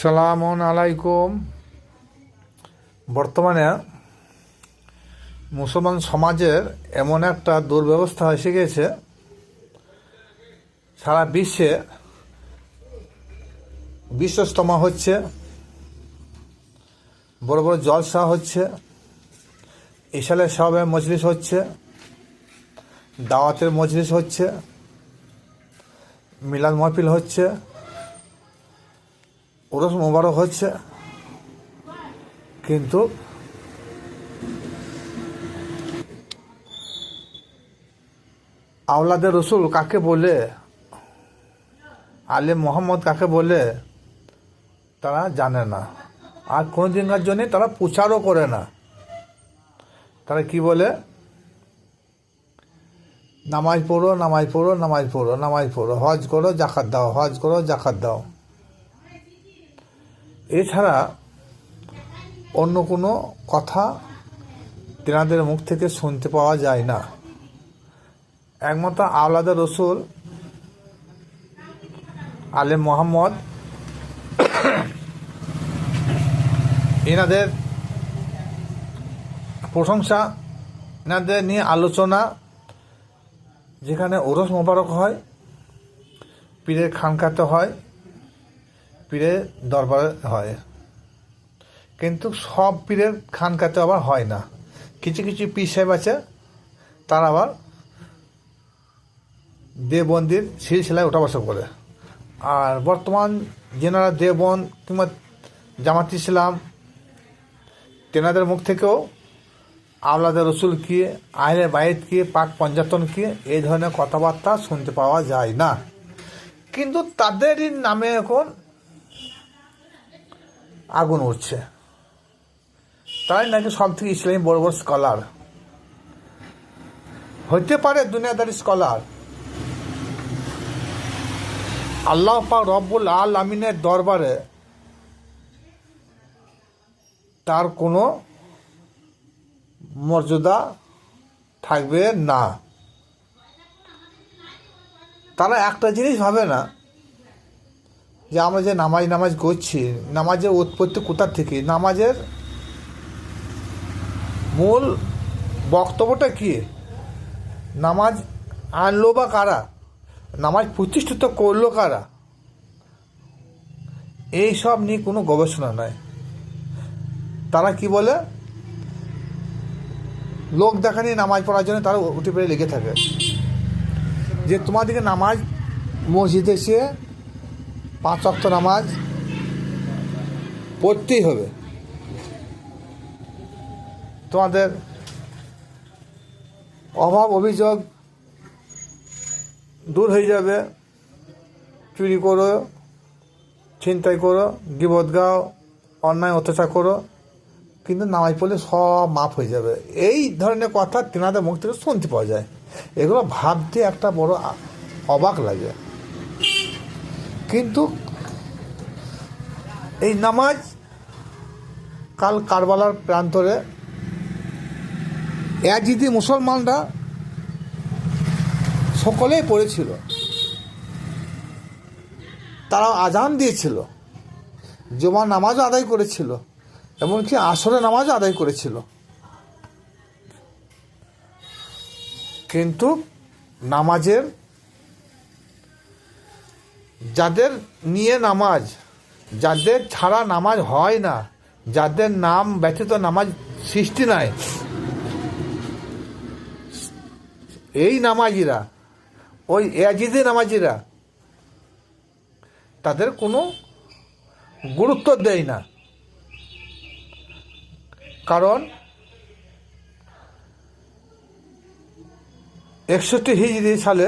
সালাম আলাইকুম। বর্তমানে মুসলমান সমাজের এমন একটা দুর্ব্যবস্থা এসে গেছে, সারা বিশ্বে বিশ্বস্তমা হচ্ছে, বড় বড় জলসা হচ্ছে ইশালে সাহেবের মজলিস হচ্ছে, দাওয়াতের মজলিস হচ্ছে, মিলাদ মহফিল হচ্ছে ওরস মোবারক হচ্ছে। কিন্তু আওলাদের রসুল কাকে বলে? আলে মোহাম্মদ কাকে বলে? তারা জানে না। আর কোনো দিনকার জন্যে তারা প্রচারও করে না। তারা কি বলে? নামাজ পড়ো নামাজ পড়ো নামাজ পড়ো নামাজ পড়ো। হজ করো, জাকাত দাও, হজ করো, জাকাত দাও। এছাড়া অন্য কোনো কথা তেনাদের মুখ থেকে শুনতে পাওয়া যায় না। একমাত্র আওলাদা রসুল আলেম মোহাম্মদ এনাদের প্রশংসা, এনাদের নিয়ে আলোচনা, যেখানে ওরস মোবারক হয়, পীরের খানকাতে হয় পীরের দরবারে হয়। কিন্তু সব পীরের খানকাতে আবার হয় না। কিছু কিছু পীর সাহেব আছে, তারা আবার দেবন্দির সিলসিলায় ওঠা বসা করে। আর বর্তমান যেনারা দেবন কিংবা জামাত ইসলাম, তেনাদের মুখ থেকেও আওলাদের রসুল কি আহলে বাইত কি, পাক পঞ্জাতন কি এই ধরনের কথাবার্তা শুনতে পাওয়া যায় না। কিন্তু তাদেরই নামে এখন আগুন উঠছে তাই নাকি সব থেকে ইসলামী বড় বড় স্কলার হইতে পারে দুনিয়াদারি স্কলার আল্লাহ পাক রব্বুল আল আমিনের দরবারে তার কোনো মর্যাদা থাকবে না। তারা একটা জিনিস ভাবে না যে আমরা যে নামাজ নামাজ করছি, নামাজের উৎপত্তি কোথার থেকে? নামাজের মূল বক্তব্যটা কি? নামাজ আনলো বা কারা? নামাজ প্রতিষ্ঠিত করল কারা? এই সব নিয়ে কোনো গবেষণা নয় তারা কি বলে? লোক দেখা নিয়ে নামাজ পড়ার জন্য তারা উঠে পেরে লেগে থাকে। যে তোমাদেরকে নামাজ মসজিদে এসে পাঁচ অক্ত নামাজ পড়তেই হবে। তোমাদের অভাব, অভিযোগ দূর হয়ে যাবে। চুরি করো, ছিনতাই করো গিবদ গাও, অন্যায়, অত্যাচার করো, কিন্তু নামাজ পড়লে সব মাফ হয়ে যাবে। এই ধরনের কথা তেনাদের মুখ থেকে শুনতে পাওয়া যায়। এগুলো ভাবতে একটা বড় অবাক লাগে। কিন্তু এই নামাজ কাল কারবালার প্রান্তরে একজিদি মুসলমানরা সকলেই পড়েছিল। তারা আজান দিয়েছিল। জমা নামাজও আদায় করেছিল এমনকি আসরে নামাজও আদায় করেছিল। কিন্তু নামাজের যাদের নিয়ে নামাজ, যাদের ছাড়া নামাজ হয় না, যাদের নাম ব্যতীত নামাজ সৃষ্টি নাই, এই নামাজিরা, ওই এজিদি নামাজিরা, তাদের কোনো গুরুত্ব দেয় না। কারণ একষট্টি হিজড়ি সালে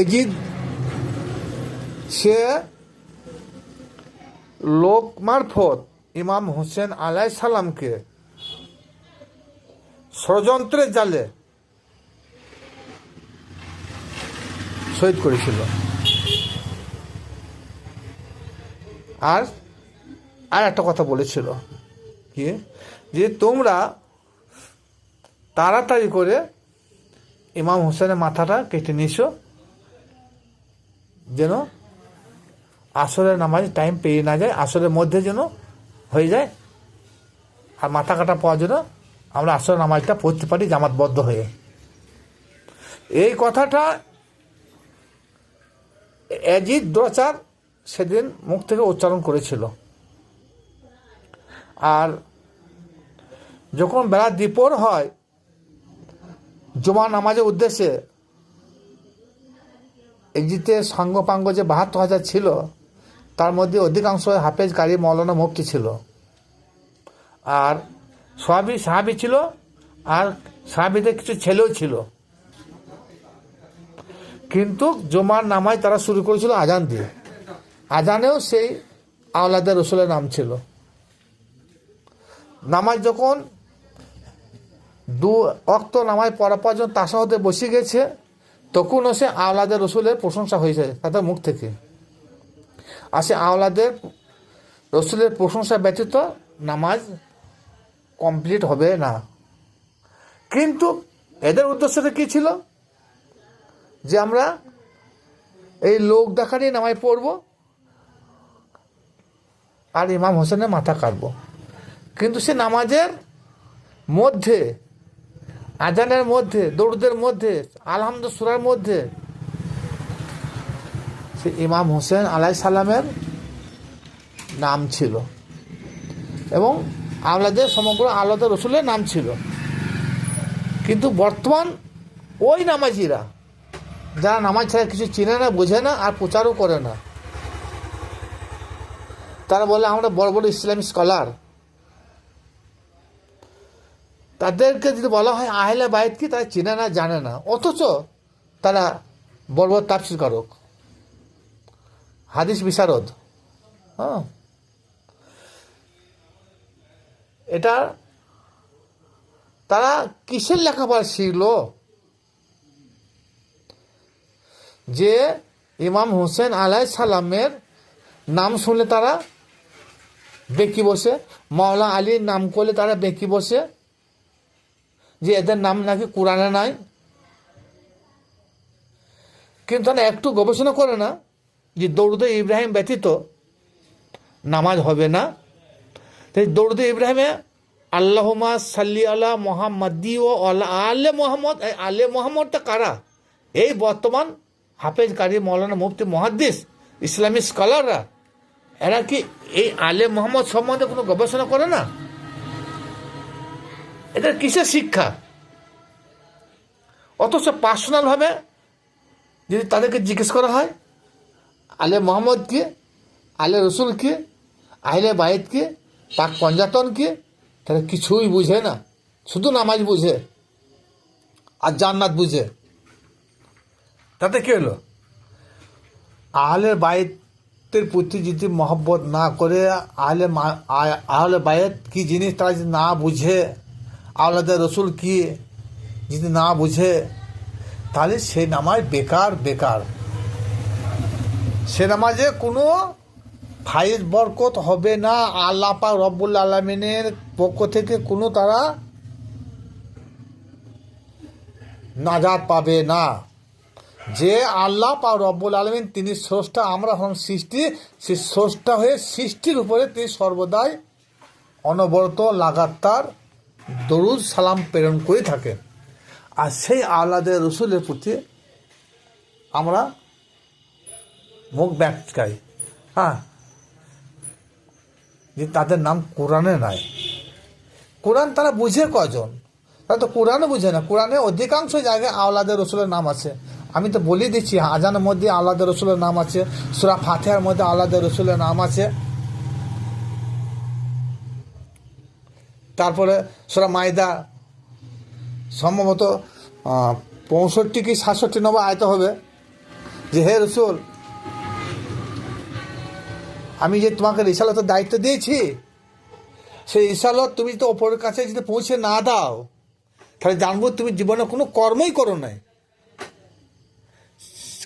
এজিদ সে লোক মারফত ইমাম হোসেন আলাই সালামকে ষড়যন্ত্রের জালে শহীদ করেছিল। আর আর একটা কথা বলেছিল কি? যে তোমরা তাড়াতাড়ি করে ইমাম হোসেনের মাথাটা কেটে নিছো যেন আসরের নামাজ টাইম পেরিয়ে না যায়, আসরের মধ্যে যেন হয়ে যায়। আর মাথা কাটা পাওয়ার জন্য আমরা আসরের নামাজটা পড়তে পারি, জামাতবদ্ধ হয়ে। এই কথাটা অ্যাজিত দ্রোচার সেদিন মুখ থেকে উচ্চারণ করেছিল। আর যখন বেলা দ্বীপর হয় জমা নামাজের উদ্দেশ্যে এক্সিটের সাঙ্গপাঙ্গ যে বাহাত্তর হাজার ছিল তার মধ্যে অধিকাংশ হাফেজ কারি মৌলানা মুক্তি ছিল। আর সাহাবি সাহাবি ছিল, আর সাহাবিদের কিছু ছেলেও ছিল। কিন্তু জমার নামায় তারা শুরু করেছিল আজান দিয়ে। আজানেও সেই আওলাদের রসুলের নাম ছিল। নামাজ যখন দু অক্ত নামায় পড়া পর যখন তাসাহতে বসে গেছে, তখনও সে আওলাদের রসুলের প্রশংসা হয়েছে তাদের মুখ থেকে। আর সে আওলাদের, রসুলের প্রশংসা ব্যতীত নামাজ কমপ্লিট হবে না। কিন্তু এদের উদ্দেশ্যটা কী ছিল? যে আমরা এই লোক দেখা নিয়ে নামাজ পড়ব আর ইমাম হোসেনের মাথা কাটব। কিন্তু সে নামাজের মধ্যে, আজানের মধ্যে দৌড়দের মধ্যে আলহামদ সুরার মধ্যে সে ইমাম হোসেন আলাই সালামের নাম ছিল। এবং আওলাদের সমগ্র আলাদা রসুলের নাম ছিল। কিন্তু বর্তমান ওই নামাজিরা, যারা নামাজ ছাড়া কিছু চিনে না, বোঝে না আর প্রচারও করে না, তারা বলে, আমরা বড় বড় ইসলামী স্কলার। তাদেরকে যদি বলা হয়, আহলে বাইত কি? তারা চিনে না, জানে না। অথচ তারা বড় বড় তাফসির করক। হাদিস বিশারদ। হ্যাঁ। এটা তারা কিসের লেখাপড়া শিখল? যে ইমাম হোসেন আলাই সালামের নাম শুনলে তারা বেঁকি বসে, মাওলা আলীর নাম করলে তারা বেঁকি বসে, যে এদের নাম নাকি কোরআনে নাই। কিন্তু তারা একটু গবেষণা করে না। যে দৌড়দ ইব্রাহিম ব্যতীত নামাজ হবে না। তাই দৌড়দ ইব্রাহিমে আল্লাহমা সাল্লি আল্লাহ মোহাম্মদি ও আল্লাহ আলে মোহাম্মদ। আলে মোহাম্মদটা কারা? এই বর্তমান হাফেজ কারি মৌলানা মুফতি মহাদ্দিস, ইসলামী স্কলাররা। এরা কি এই আলে মোহাম্মদ সম্বন্ধে কোনো গবেষণা করে না? এটা কিসের শিক্ষা? অথচ পার্সোনালভাবে যদি তাদেরকে জিজ্ঞেস করা হয় আলে মোহাম্মদ কে আলে রসুল কে আহলে বায়েদ কে পাক পঞ্জাতন কে তারা কিছুই বুঝে না। শুধু নামাজ বুঝে আর জান্নাত বুঝে। তাতে কি হলো? আহলে বায়েতের প্রতি যদি মহব্বত না করে, আহলে আহলে বায়েত কি জিনিস তারা যদি না বুঝে, আওলাদের রসুল কি যদি না বুঝে, তাহলে সে নামাজ বেকার বেকার। সে নামাজে কোনো ফাইজ বরকত হবে না, আল্লাহ পাক রব্বুল আলমিনের পক্ষ থেকে কোনো তারা নাজাদ পাবে না। যে আল্লাহ পাক রব্বুল আলমিন তিনি স্রষ্টা, আমরা হন সৃষ্টি সেই স্রষ্টা হয়ে সৃষ্টির উপরে তিনি সর্বদাই অনবরত লাগাতার দরুদ সালাম প্রেরণ করে থাকেন। আর সেই আহ্লাদের রসুলের প্রতি আমরা মুখ ব্যাখ্যাই হ্যাঁ। যে তাদের নাম কোরআনে নাই। কোরআন তারা বুঝে কজন তারা তো কোরআনও বুঝে না। কোরআনে অধিকাংশ জায়গায় আওলাদের রসুলের নাম আছে। আমি তো বলে দিচ্ছি, আজানের মধ্যে আওলাদের রসুলের নাম আছে, সুরা ফাতেহার মধ্যে আওলাদের রসুলের নাম আছে। তারপরে সুরা মাইদা সম্ভবত পঁয়ষট্টি কি সাতষট্টি নম্বর আয়ত হবে যে, হে রসুল আমি যে তোমাকে রিসালতের দায়িত্ব দিয়েছি, সেই রিসালত তুমি তো ওপরের কাছে যদি পৌঁছে না দাও, তাহলে জানব তুমি জীবনে কোনো কর্মই করো নাই।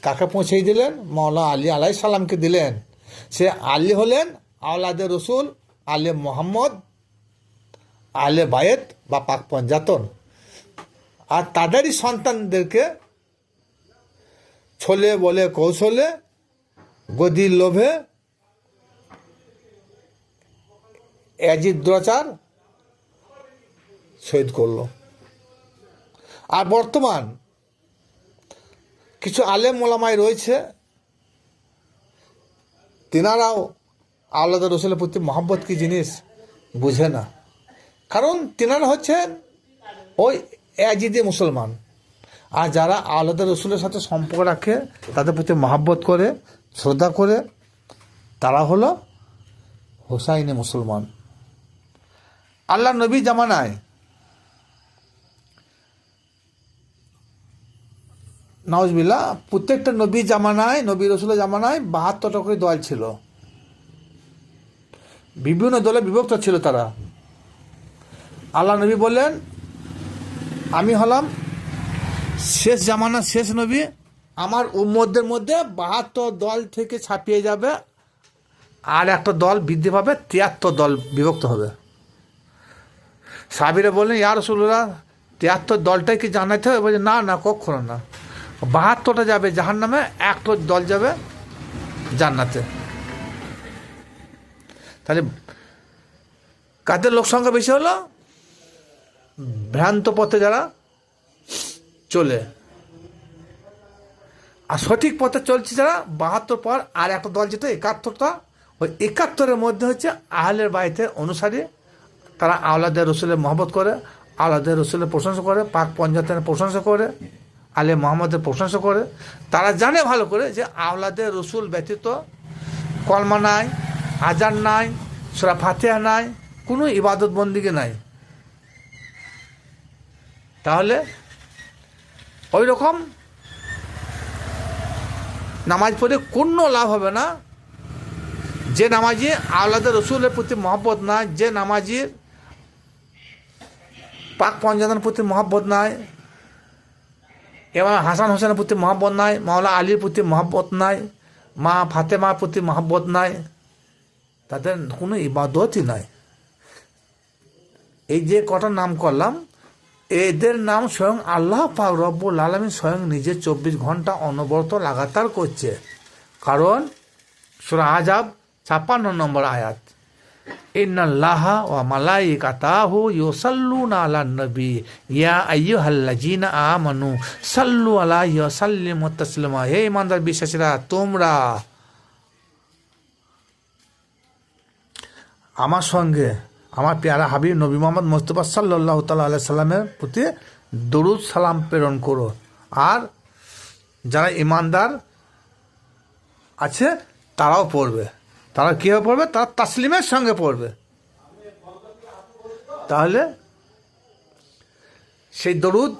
কাকে পৌঁছেই দিলেন? মৌলা আলী আলাই সালামকে দিলেন। সে আলী হলেন আওলাদে রসুল, আলে মোহাম্মদ, আলে বায়েত বা পাক পঞ্জাতন। আর তাদেরই সন্তানদেরকে ছলে বলে কৌশলে, গদির লোভে অ্যাজিদ দ্রোচার শহীদ করল। আর বর্তমান কিছু আলেম মোলামাই রয়েছে, তেনারাও আল্লাহ রসুলের প্রতি মহাব্বত কি জিনিস বুঝে না। কারণ তেনারা হচ্ছেন ওই অ্যাজিদে মুসলমান। আর যারা আলাদা রসুলের সাথে সম্পর্ক রাখে, তাদের প্রতি মহাব্বত করে, শ্রদ্ধা করে, তারা হলো হোসাইনে মুসলমান। আল্লাহ নবী জামানায়। নওয়াজবিল্লা প্রত্যেকটা নবী জামানায়, নবী রসুলের জামানায় বাহাত্তরটা করে দল ছিল। বিভিন্ন দলে বিভক্ত ছিল তারা। আল্লাহ নবী বললেন, আমি হলাম শেষ জামানার শেষ নবী। আমার উম্মদের মধ্যে বাহাত্তর দল থেকে ছাপিয়ে যাবে। আর একটা দল বৃদ্ধি পাবে, তিয়াত্তর দল বিভক্ত হবে। সাবিরে বললেন ইয়ার রসুল্লাহ তিয়াত্তর দলটাই কি জানাইতে হবে? বলছে না না, কখনো না। বাহাত্তরটা যাবে জাহান নামে একটা দল যাবে জান্নাতে। তাহলে কাদের লোক সংখ্যা বেশি হলো? ভ্রান্ত পথে যারা চলে। আর সঠিক পথে চলছে যারা, বাহাত্তর পর আর একটা দল যেটা একাত্তরটা, ওই একাত্তরের মধ্যে হচ্ছে আহলের বাড়িতে অনুসারী তারা আওলাদের রসুলের মহব্বত করে, আওলাদের রসুলের প্রশংসা করে, পাক পঞ্জাতের প্রশংসা করে, আলে মোহাম্মদের প্রশংসা করে। তারা জানে ভালো করে যে আওলাদের রসুল ব্যতীত কলমা নাই আজান নাই, সুরা ফাতেহা নাই, কোনো ইবাদত বন্দিকে নাই। তাহলে ওই রকম নামাজ পড়ে কোনো লাভ হবে না। যে নামাজি আওলাদের রসুলের প্রতি মহব্বত নাই, যে নামাজির পাক পঞ্জানের প্রতি মহব্বত নাই এবং হাসান হোসেনের প্রতি মহব্বত নাই, মাওলা আলীর প্রতি মহব্বত নাই, মা ফাতেমার প্রতি মহব্বত নাই, তাদের কোনো ইবাদতই নাই। এই যে কটা নাম করলাম, এদের নাম স্বয়ং আল্লাহ পাক রব্বুল আলমী স্বয়ং নিজে চব্বিশ ঘণ্টা অনবরত লাগাতার করছে। কারণ সুরা আজাব ছাপ্পান্ন নম্বর আয়াত। ইন্নাল্লাহ ওয়া মালাইকাতাহু ইউসাল্লুনা আলান নবী ইয়া আইয়ুহাল্লাযিনা আমানু সাল্লু আলাইহি ওয়া সাল্লিমু তাসলিমা হে ইমানদার বিশ্বাসীরা তোমরা আমার সঙ্গে আমার পেয়ারা হাবিব নবী মোহাম্মদ মোস্তফা সাল্লাহ তাল্লাহ সাল্লামের প্রতি দরুদ সালাম প্রেরণ করো আর যারা ইমানদার আছে তারাও পড়বে তারা কীভাবে পড়বে? তারা তাসলিমের সঙ্গে পড়বে। তাহলে সেই দরুদ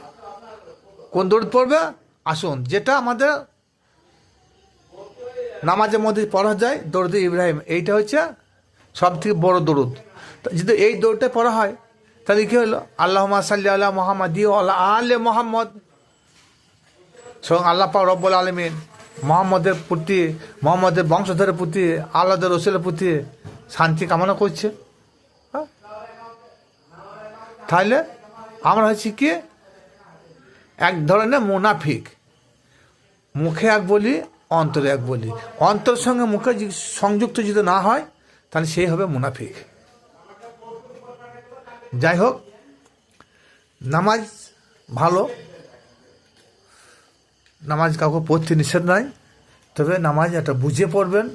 কোন দরুদ পড়বে? আসুন, যেটা আমাদের নামাজের মধ্যে পড়া যায়, দরুদ ইব্রাহিম, এইটা হচ্ছে সব থেকে বড় দরুদ। যদি এই দৌড়টা পড়া হয়, তাহলে কী হলো? আল্লাহ সাল্লি আল্লাহ মোহাম্মদ আল্লাহ আলে মোহাম্মদ। স্বয়ং আল্লাহ রব্বুল আলমিন মোহাম্মদের প্রতি, মোহাম্মদের বংশধরের প্রতি আল্লাহ রসুলের প্রতি শান্তি কামনা করছে। হ্যাঁ? তাহলে আমরা হচ্ছি কি? এক ধরনের মুনাফিক। মুখে এক বলি, অন্তরে এক বলি। অন্তর সঙ্গে মুখে সংযুক্ত যদি না হয়, তাহলে সেই হবে মুনাফিক। যাই হোক, নামাজ ভালো নামাজ কাউকে পড়তে নিষেধ নাই, তবে নামাজ একটা বুঝে পড়বেন।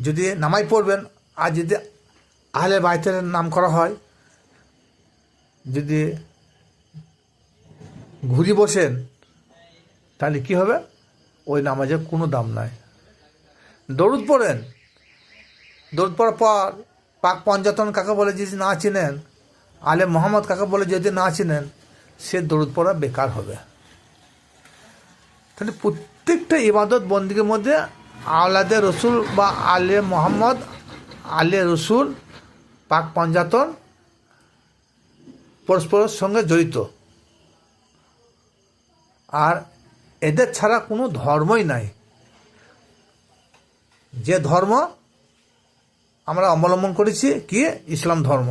যদি নামাজ পড়বেন, আর যদি আহলে বাইতের নাম করা হয়, যদি ঘুরি বসেন, তাহলে কি হবে? ওই নামাজের কোনো দাম নাই। দরুদ পড়েন। দরুদ পড়ার পর পাক পঞ্জাতন কাকে বলে যদি না চিনেন, আলে মোহাম্মদ কাকে বলে যদি না চিনেন, সে দরুদ পড়া বেকার হবে। তাহলে প্রত্যেকটা ইবাদত বন্দীর মধ্যে আলাদে রসুল বা আলে মোহাম্মদ, আলে রসুল, পাক পঞ্জাতন পরস্পরের সঙ্গে জড়িত। আর এদের ছাড়া কোনো ধর্মই নাই। যে ধর্ম আমরা অবলম্বন করেছি কি? ইসলাম ধর্ম।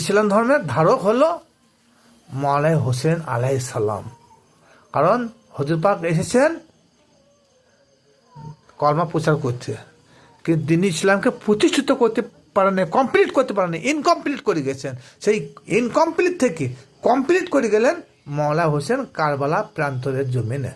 ইসলাম ধর্মের ধারক হলো মালাই হোসেন আলাই সাল্লাম কারণ হজুর পাক এসেছেন, কলমা প্রচার করতে। কিন্তু দিন ইসলামকে প্রতিষ্ঠিত করতে পারেন কমপ্লিট করতে পারেন ইনকমপ্লিট করে গেছেন। সেই ইনকমপ্লিট থেকে কমপ্লিট করে গেলেন মৌলা হোসেন কারবালা প্রান্তরের জমিনে।